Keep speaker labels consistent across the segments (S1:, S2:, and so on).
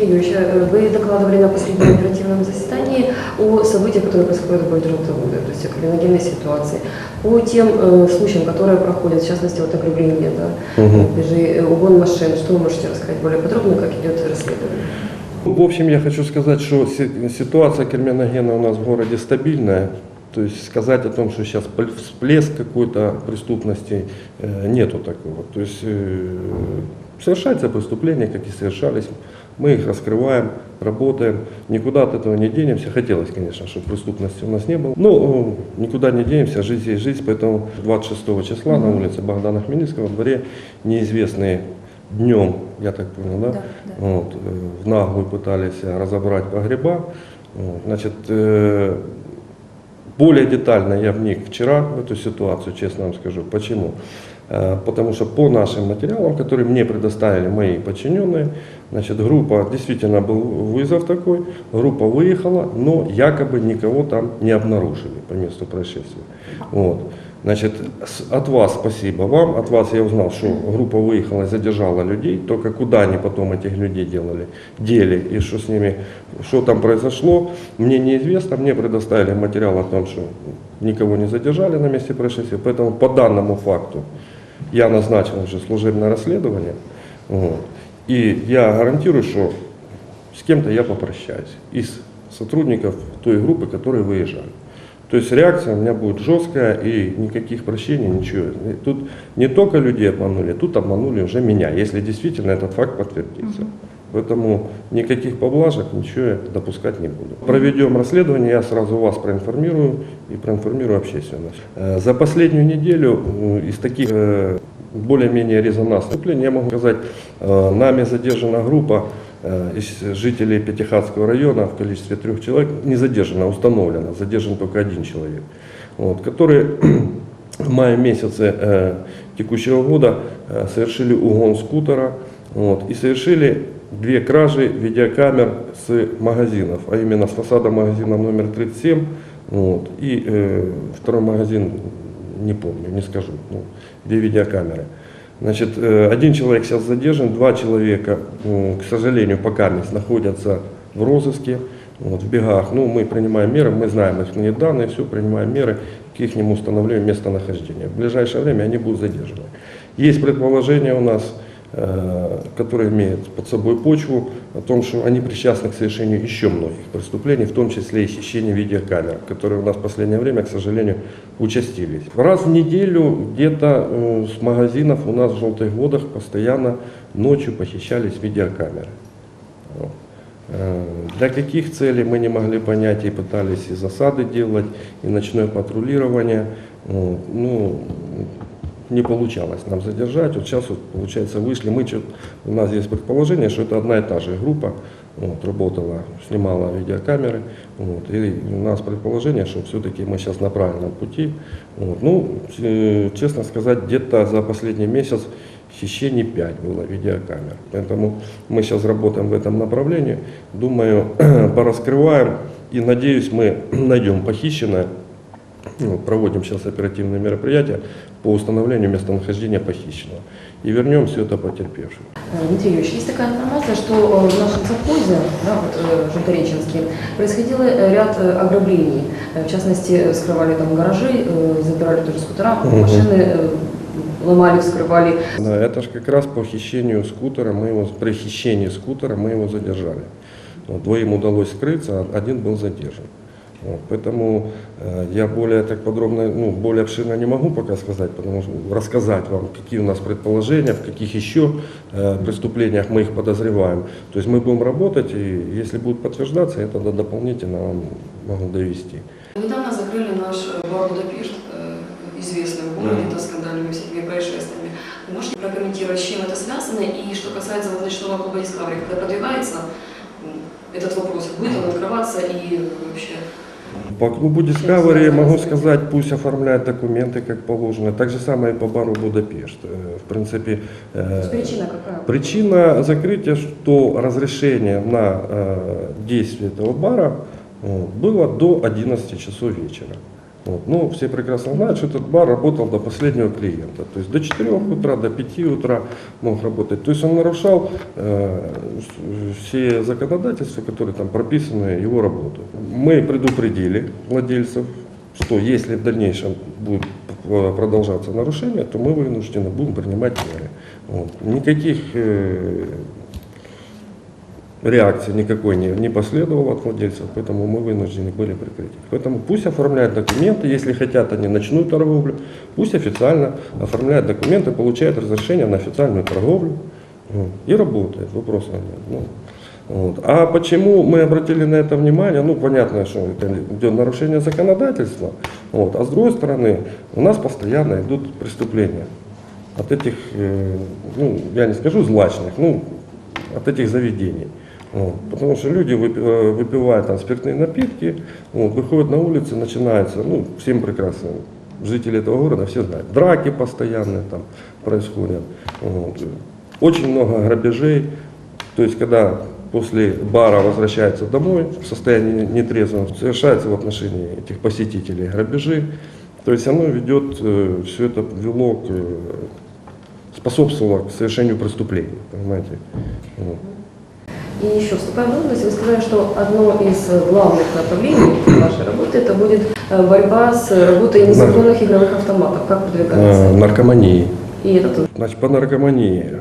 S1: Дмитрий Юрьевич, э, вы докладывали на последнем оперативном заседании о событиях, которые происходят в городе Желтоводы, то есть о криминогенной ситуации, по тем э, случаям, которые проходят, в частности, вот ограбление, да,
S2: Мгм.
S1: бежи, э, угон машин. Что вы можете рассказать более подробно, как идет расследование?
S2: В общем, я хочу сказать, что си- ситуация криминогена у нас в городе стабильная. То есть сказать о том, что сейчас пл- всплеск какой-то преступности, э, нету такого. То есть совершаются преступления, как и совершались. Мы их раскрываем, работаем, никуда от этого не денемся. Хотелось, конечно, чтобы преступности у нас не было. Но э, никуда не денемся, жизнь есть жизнь. Поэтому 26 числа на улице Богдана Хмельницкого в дворе неизвестные днем, я так понял, да?
S1: Да, да.
S2: Вот, э, в наглую пытались разобрать погреба. Вот, Значит, э, более детально я вник вчера в эту ситуацию, честно вам скажу. Почему? Э, Потому что по нашим материалам, которые мне предоставили мои подчиненные, значит, группа, действительно был вызов такой, группа выехала, но якобы никого там не обнаружили по месту происшествия. Вот. Значит, от вас спасибо вам, от вас я узнал, что группа выехала и задержала людей, только куда они потом этих людей делали, дели и что с ними, что там произошло, мне неизвестно, мне предоставили материал о том, что никого не задержали на месте происшествия, поэтому по данному факту я назначил уже служебное расследование, вот, и я гарантирую, что с кем-то я попрощаюсь из сотрудников той группы, которые выезжали. То есть реакция у меня будет жесткая и никаких прощений, ничего. И Тут не только людей обманули, тут обманули уже меня, если действительно этот факт подтвердится. Поэтому никаких поблажек, ничего допускать не буду. Проведем расследование, я сразу вас проинформирую и проинформирую общественность. Э, За последнюю неделю э, из таких э, более-менее резонансных выступлений я могу сказать, нами задержана группа из жителей Пятихатского района в количестве трех человек, не задержана, установлена, задержан только один человек, вот, которые в мае месяце текущего года совершили угон скутера вот, и совершили две кражи видеокамер с магазинов, а именно с фасада магазина номер 37 вот, и э, второй магазин, не помню, не скажу, ну, где видеокамеры. Значит, э, один человек сейчас задержан, два человека, м, к сожалению, пока находятся в розыске, вот, в бегах. Ну, мы принимаем меры, мы знаем их данные, все, принимаем меры к их установлению местонахождения. В ближайшее время они будут задержаны. Есть предположение у нас, э, которое имеет под собой почву, о том, что они причастны к совершению еще многих преступлений, в том числе и хищения видеокамер, которые у нас в последнее время, к сожалению, участились. Раз в неделю где-то э, с магазинов у нас в желтых водах постоянно ночью похищались видеокамеры. Э, Для каких целей мы не могли понять и пытались и засады делать, и ночное патрулирование. Ну, не получалось нам задержать. Вот сейчас, вот, получается, вышли. Мы, у нас есть предположение, что это одна и та же группа вот, работала, снимала видеокамеры. Вот, и у нас предположение, что все-таки мы сейчас на правильном пути. Вот. Ну, э, честно сказать, где-то за последний месяц хищений 5 было видеокамер. Поэтому мы сейчас работаем в этом направлении. Думаю, пораскрываем и надеюсь, мы найдем похищенное. Ну, проводим сейчас оперативные мероприятия по установлению местонахождения похищенного. И вернем все это потерпевшим.
S1: Э, Дмитрий Юрьевич, есть такая информация, что э, в нашем совхозе, да, вот, э, Желтореченске, происходило ряд ограблений. В частности, э, скрывали там гаражи, забирали тоже скутера, машины ломали, вскрывали.
S2: Да, это же как раз по хищению скутера, мы его, при хищении скутера мы его задержали. Двоим удалось скрыться, а один был задержан. Вот, поэтому э, я более так подробно, ну, более обширно не могу пока сказать, потому что рассказать вам, какие у нас предположения, в каких еще э, преступлениях мы их подозреваем. То есть мы будем работать, и если будет подтверждаться, я тогда дополнительно вам могу довести.
S3: Недавно закрыли наш э, бар Будапешт, э, известный в городе, да, скандальными всякими происшествиями. Вы можете прокомментировать, с чем это связано? И что касается вот ночного клуба Discovery, когда продвигается этот вопрос, будет он открываться и вообще...
S2: По клубу Discovery могу сказать, пусть оформляют документы как положено. Так же самое и по бару Будапешт. Э, В принципе, э,
S1: Причина какая?
S2: Причина закрытия, что разрешение на э, действие этого бара было до 11 часов вечера. Вот. Ну, все прекрасно знают, что этот бар работал до последнего клиента. То есть до 4 утра, до 5 утра мог работать. То есть он нарушал э, все законодательства, которые там прописаны, его работу. Мы предупредили владельцев, что если в дальнейшем будет продолжаться нарушение, то мы вынуждены будем принимать меры. Вот. Никаких э, реакции никакой не, не последовало от владельцев, поэтому мы вынуждены были прекратить. Поэтому пусть оформляют документы, если хотят они ночную торговлю, пусть официально оформляют документы, получают разрешение на официальную торговлю и работает, вопросов нет. Ну, вот. А почему мы обратили на это внимание? Ну, понятно, что это идет нарушение законодательства, вот. а с другой стороны, у нас постоянно идут преступления от этих, э, ну, я не скажу злачных, ну, от этих заведений. Вот. Потому что люди э, выпивают там спиртные напитки, вот, выходят на улицы, начинается, ну, всем прекрасно, жители этого города все знают, драки постоянные там происходят, вот. очень много грабежей, то есть когда после бара возвращаются домой в состоянии нетрезвом, совершается в отношении этих посетителей грабежи, то есть оно ведет, все это вело к, э, способствовало к совершению преступлений, понимаете. Вот.
S1: И еще вступая в должность, вы сказали, что одно из главных направлений вашей работы это будет э, борьба с работой незаконных игровых автоматов. Как продвигается?
S2: Наркомании.
S1: И это тоже.
S2: Значит, по наркомании,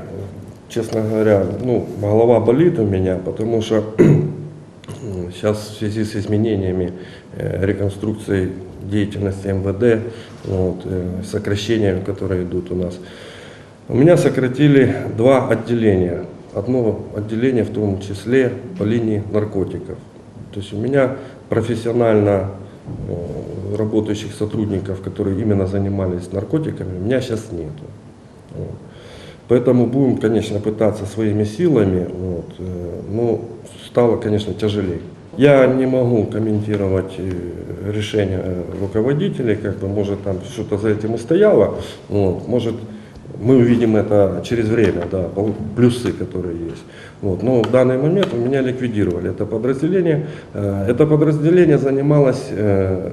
S2: честно говоря, ну, голова болит у меня, потому что сейчас в связи с изменениями э, реконструкцией деятельности МВД, вот, э, сокращениями, которые идут у нас, у меня сократили два отделения. Одно отделение в том числе по линии наркотиков. То есть у меня профессионально э, работающих сотрудников, которые именно занимались наркотиками, у меня сейчас нету. Поэтому будем, конечно, пытаться своими силами, вот, э, но стало, конечно, тяжелее. Я не могу комментировать э, решения э, руководителей, как бы, может, там что-то за этим и стояло, вот, может, мы увидим это через время, да, плюсы, которые есть. Вот. Но в данный момент у меня ликвидировали это подразделение. Э, Это подразделение занималось э,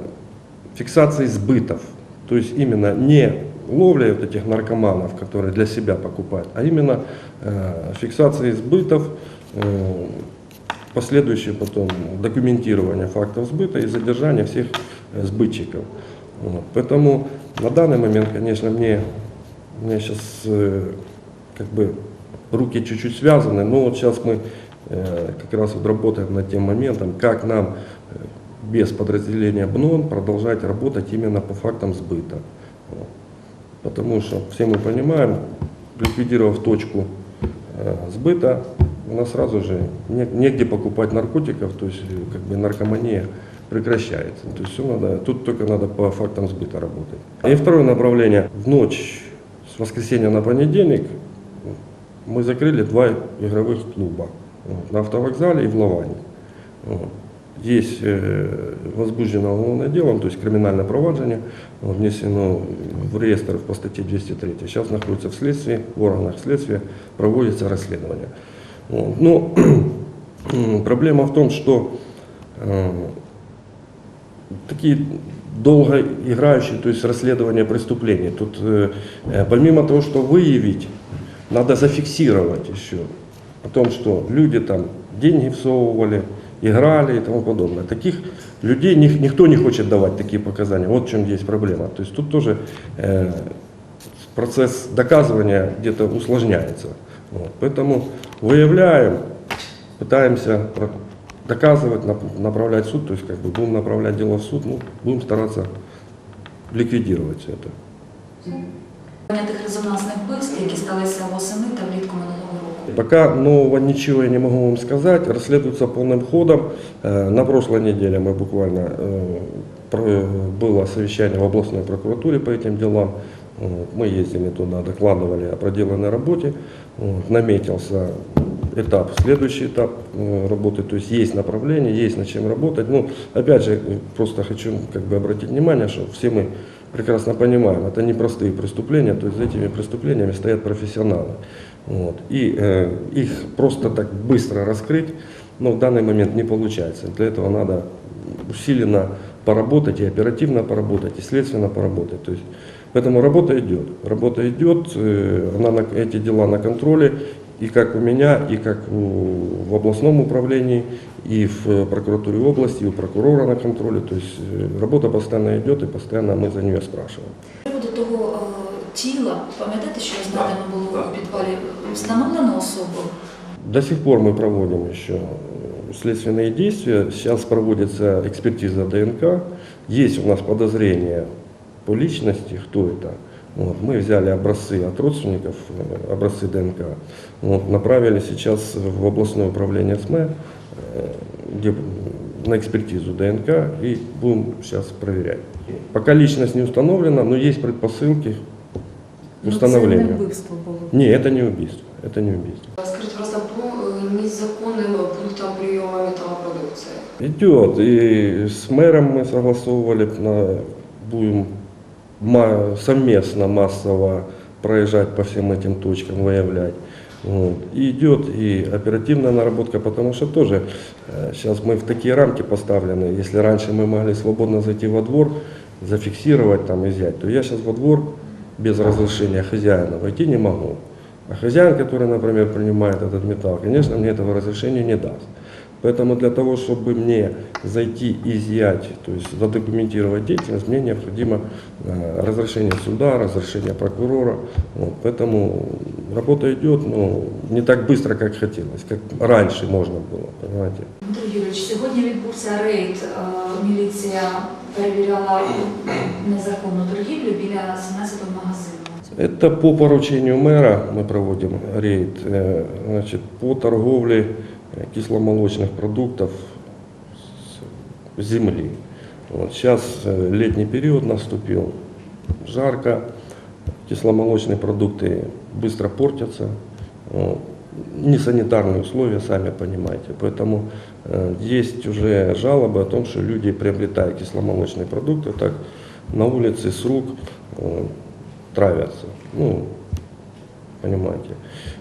S2: фиксацией сбытов, то есть именно не ловлей вот этих наркоманов, которые для себя покупают, а именно э, фиксацией сбытов, последующее потом документирование фактов сбыта и задержание всех сбытчиков. Вот. Поэтому на данный момент, конечно, мне, у меня сейчас как бы руки чуть-чуть связаны, но вот сейчас мы э, как раз вот работаем над тем моментом, как нам э, без подразделения БНОН продолжать работать именно по фактам сбыта. Потому что все мы понимаем, ликвидировав точку э, сбыта, у нас сразу же не- негде покупать наркотиков, то есть э, как бы наркомания прекращается. То есть все надо, тут только надо по фактам сбыта работать. И второе направление. В ночь с воскресенья на понедельник мы закрыли два игровых клуба вот, на автовокзале и в Лаване. Вот. Есть э, возбуждено уголовное дело, то есть криминальное проваджение, вот, внесено в реестр по статье 203. Сейчас находится в следствии, в органах следствия проводится расследование. Вот. Но проблема в том, что э, такие долго играющие, то есть расследование преступлений. Тут э, э, помимо того, что выявить, надо зафиксировать еще о том, что люди там деньги всовывали, играли и тому подобное. Таких людей ни- никто не хочет давать такие показания. Вот в чем есть проблема. То есть тут тоже э, процесс доказывания где-то усложняется. Вот. Поэтому выявляем, пытаемся доказывать, нап- направлять в суд, то есть как бы будем направлять дело в суд, ну, будем стараться ликвидировать все это.
S4: тих резонансних вбивств, які сталися восени та влітку минулого року.
S2: Пока нового ничего я не могу вам сказать. Расследуется полным ходом. Э, На прошлой неделе мы буквально э, было совещание в областной прокуратуре по этим делам. Мы ездили туда, докладывали о проделанной работе. Наметился этап, следующий этап э, работы, то есть есть направление, есть над чем работать. Ну, опять же, просто хочу как бы обратить внимание, что все мы прекрасно понимаем, это не простые преступления, то есть за этими преступлениями стоят профессионалы. Вот. И э, их просто так быстро раскрыть, но в данный момент не получается. Для этого надо усиленно поработать, и оперативно поработать, и следственно поработать. То есть, поэтому работа идет. Работа идет, э, она на, эти дела на контроле, и как у меня, и как у- в областном управлении, и в э, прокуратуре области, и у прокурора на контроле. То есть э, работа постоянно идет, и постоянно мы за нее спрашиваем.
S4: З приводу того е, тіла, пам'ятаєте, що знайдено було у підвалі? Встановлено особу?
S2: До сих пор мы проводим еще э, следственные действия. Сейчас проводится экспертиза ДНК. Есть у нас подозрения по личности, кто это. Вот, мы взяли образцы от родственников, э, образцы ДНК. Вот, направили сейчас в областное управление СМЭ, э, где на экспертизу ДНК и будем сейчас проверять. Пока личность не установлена, но есть предпосылки к
S4: Ну, це
S2: установлению.
S4: не вбивство було.
S2: Не, это не убийство. Это не убийство.
S3: Скажите, пожалуйста, по э, незаконным пунктам приема металлопродукции.
S2: Идет. И с мэром мы согласовывали, на, будем совместно массово проезжать по всем этим точкам, выявлять. Вот. И идет и оперативная наработка, потому что тоже сейчас мы в такие рамки поставлены. Если раньше мы могли свободно зайти во двор, зафиксировать там, изъять, то я сейчас во двор без разрешения хозяина войти не могу. А хозяин, который, например, принимает этот металл, конечно, мне этого разрешения не даст. Поэтому для того, чтобы мне зайти и изъять, то есть задокументировать деятельность, мне необходимо э, разрешение суда, разрешение прокурора. Вот, поэтому работа идет, но не так быстро, как хотелось, как раньше можно было, понимаете.
S4: Дмитро Юрійович, сьогодні відбувся рейд. Е, Міліція перевіряла незаконну торгівлю біля 17-го магазину.
S2: Это по поручению мэра мы проводим рейд э, значит, по торговле э, кисломолочных продуктов с земли. Вот сейчас э, летний период наступил, жарко, кисломолочные продукты быстро портятся. Вот. Несанитарные условия, сами понимаете. Поэтому э, есть уже жалобы о том, что люди, приобретая кисломолочные продукты, так на улице с рук э, травятся. Ну, понимаете.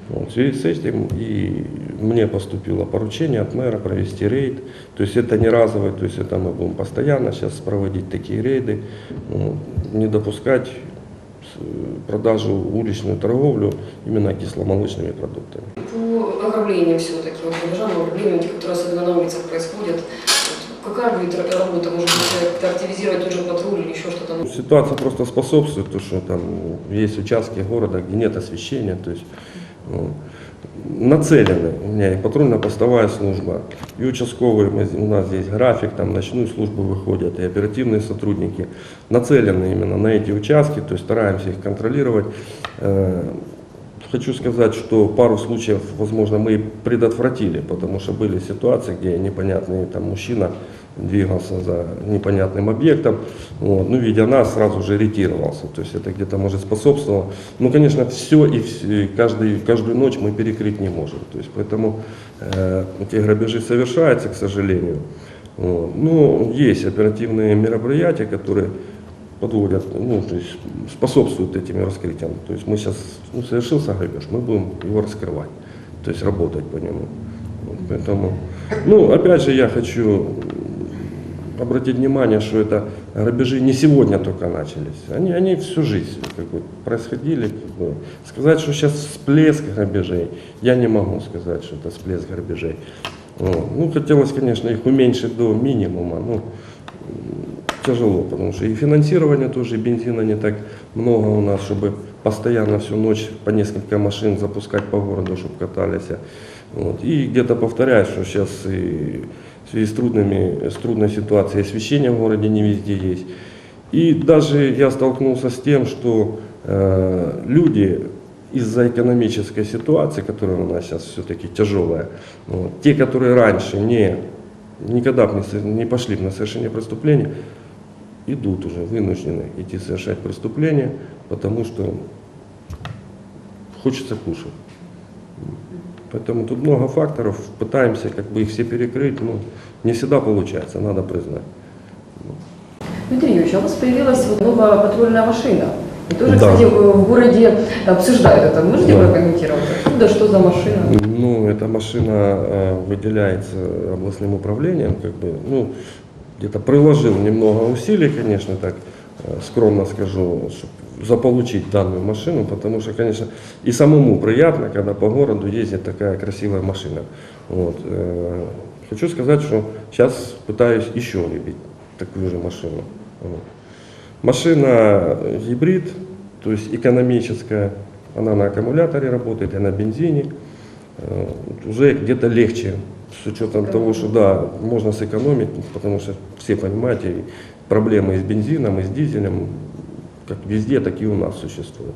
S2: Вот, в связи с этим и мне поступило поручение от мэра провести рейд. То есть это не разовый, то есть это мы будем постоянно сейчас проводить такие рейды, ну, не допускать с- продажу, уличную торговлю именно кисломолочными продуктами.
S3: По ограблениям все-таки, вот ограблениям, те, которые особенно на улицах происходят, какая будет работа, может быть, как-то активизировать тот же патруль или еще что-то?
S2: Ситуация просто способствует, то, что там есть участки города, где нет освещения, то есть ну, нацелены. У меня и патрульно-постовая служба, и участковые, у нас здесь график, там ночную службу выходят, и оперативные сотрудники нацелены именно на эти участки, то есть стараемся их контролировать. Хочу сказать, что пару случаев, возможно, мы предотвратили, потому что были ситуации, где непонятный там мужчина двигался за непонятным объектом, вот, ну, видя нас, сразу же ретировался, то есть это где-то, может, способствовало. Ну, конечно, все и, вс- и каждый, каждую ночь мы перекрыть не можем, то есть поэтому э, эти грабежи совершаются, к сожалению. Вот. Ну, есть оперативные мероприятия, которые подводят, ну, то есть способствуют этим раскрытиям. То есть мы сейчас, ну, совершился грабеж, мы будем его раскрывать, то есть работать по нему. Вот, поэтому, ну, опять же, я хочу обратить внимание, что это грабежи не сегодня только начались. Они, они всю жизнь как бы, происходили. Как бы. Сказать, что сейчас всплеск грабежей, я не могу сказать, что это всплеск грабежей. Вот. Ну, хотелось, конечно, их уменьшить до минимума. Ну, тяжело, потому что и финансирование тоже, и бензина не так много у нас, чтобы постоянно всю ночь по несколько машин запускать по городу, чтобы катались. Вот. И где-то повторяю, что сейчас и в связи с, трудными, с трудной ситуацией освещение в городе не везде есть. И даже я столкнулся с тем, что э, люди из-за экономической ситуации, которая у нас сейчас все-таки тяжелая, вот, те, которые раньше не, никогда бы не, пошли бы на совершение преступления, идут уже, вынуждены идти совершать преступления, потому что хочется кушать. Поэтому тут много факторов, пытаемся как бы их все перекрыть, но не всегда получается, надо признать.
S1: Дмитрий Юрьевич, а у вас появилась вот новая патрульная машина. И тоже,
S2: Да.
S1: кстати, в городе обсуждают это. Можете
S2: Да.
S1: прокомментировать? Откуда, что за машина?
S2: Ну, эта машина э, выделяется областным управлением, как бы, ну, где-то приложил немного усилий, конечно, так э, скромно скажу, чтобы заполучить данную машину, потому что, конечно, и самому приятно, когда по городу ездит такая красивая машина. Вот. э, Хочу сказать, что сейчас пытаюсь еще выбить такую же машину. Вот. Машина э, гибрид, то есть экономическая, она на аккумуляторе работает, и на бензине. Э, Уже где-то легче, с учетом того, что да, можно сэкономить, потому что все понимаете, проблемы и с бензином, и с дизелем, как везде, так и у нас существуют.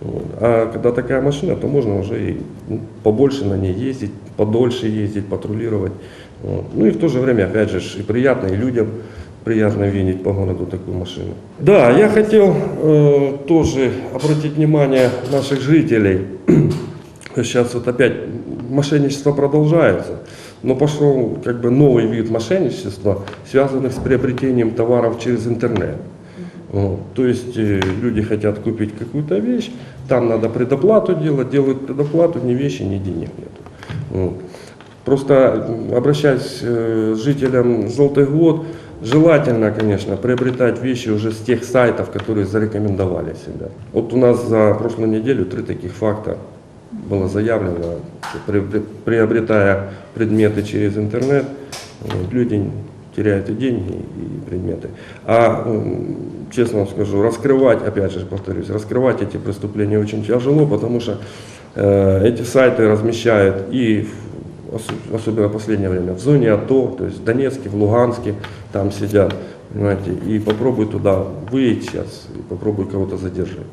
S2: Вот. А когда такая машина, то можно уже и ну, побольше на ней ездить, подольше ездить, патрулировать. Вот. Ну и в то же время, опять же, и приятно, и людям приятно видеть по городу такую машину. Да, я хотел э, тоже обратить внимание наших жителей. Сейчас вот опять мошенничество продолжается, но пошел как бы новый вид мошенничества, связанный с приобретением товаров через интернет. Вот. То есть э, люди хотят купить какую-то вещь, там надо предоплату делать, делают предоплату, ни вещи, ни денег нет. Вот. Просто обращаясь э, к жителям «Желтый год», желательно, конечно, приобретать вещи уже с тех сайтов, которые зарекомендовали себя. Вот у нас за прошлую неделю три таких факта было заявлено, приобретая предметы через интернет, люди теряют и деньги, и предметы. А, честно вам скажу, раскрывать, опять же повторюсь, раскрывать эти преступления очень тяжело, потому что э, эти сайты размещают и в- ос- особенно в последнее время, в зоне АТО, то есть в Донецке, в Луганске, там сидят, понимаете, и попробуй туда выйти сейчас, и попробуй кого-то задержать.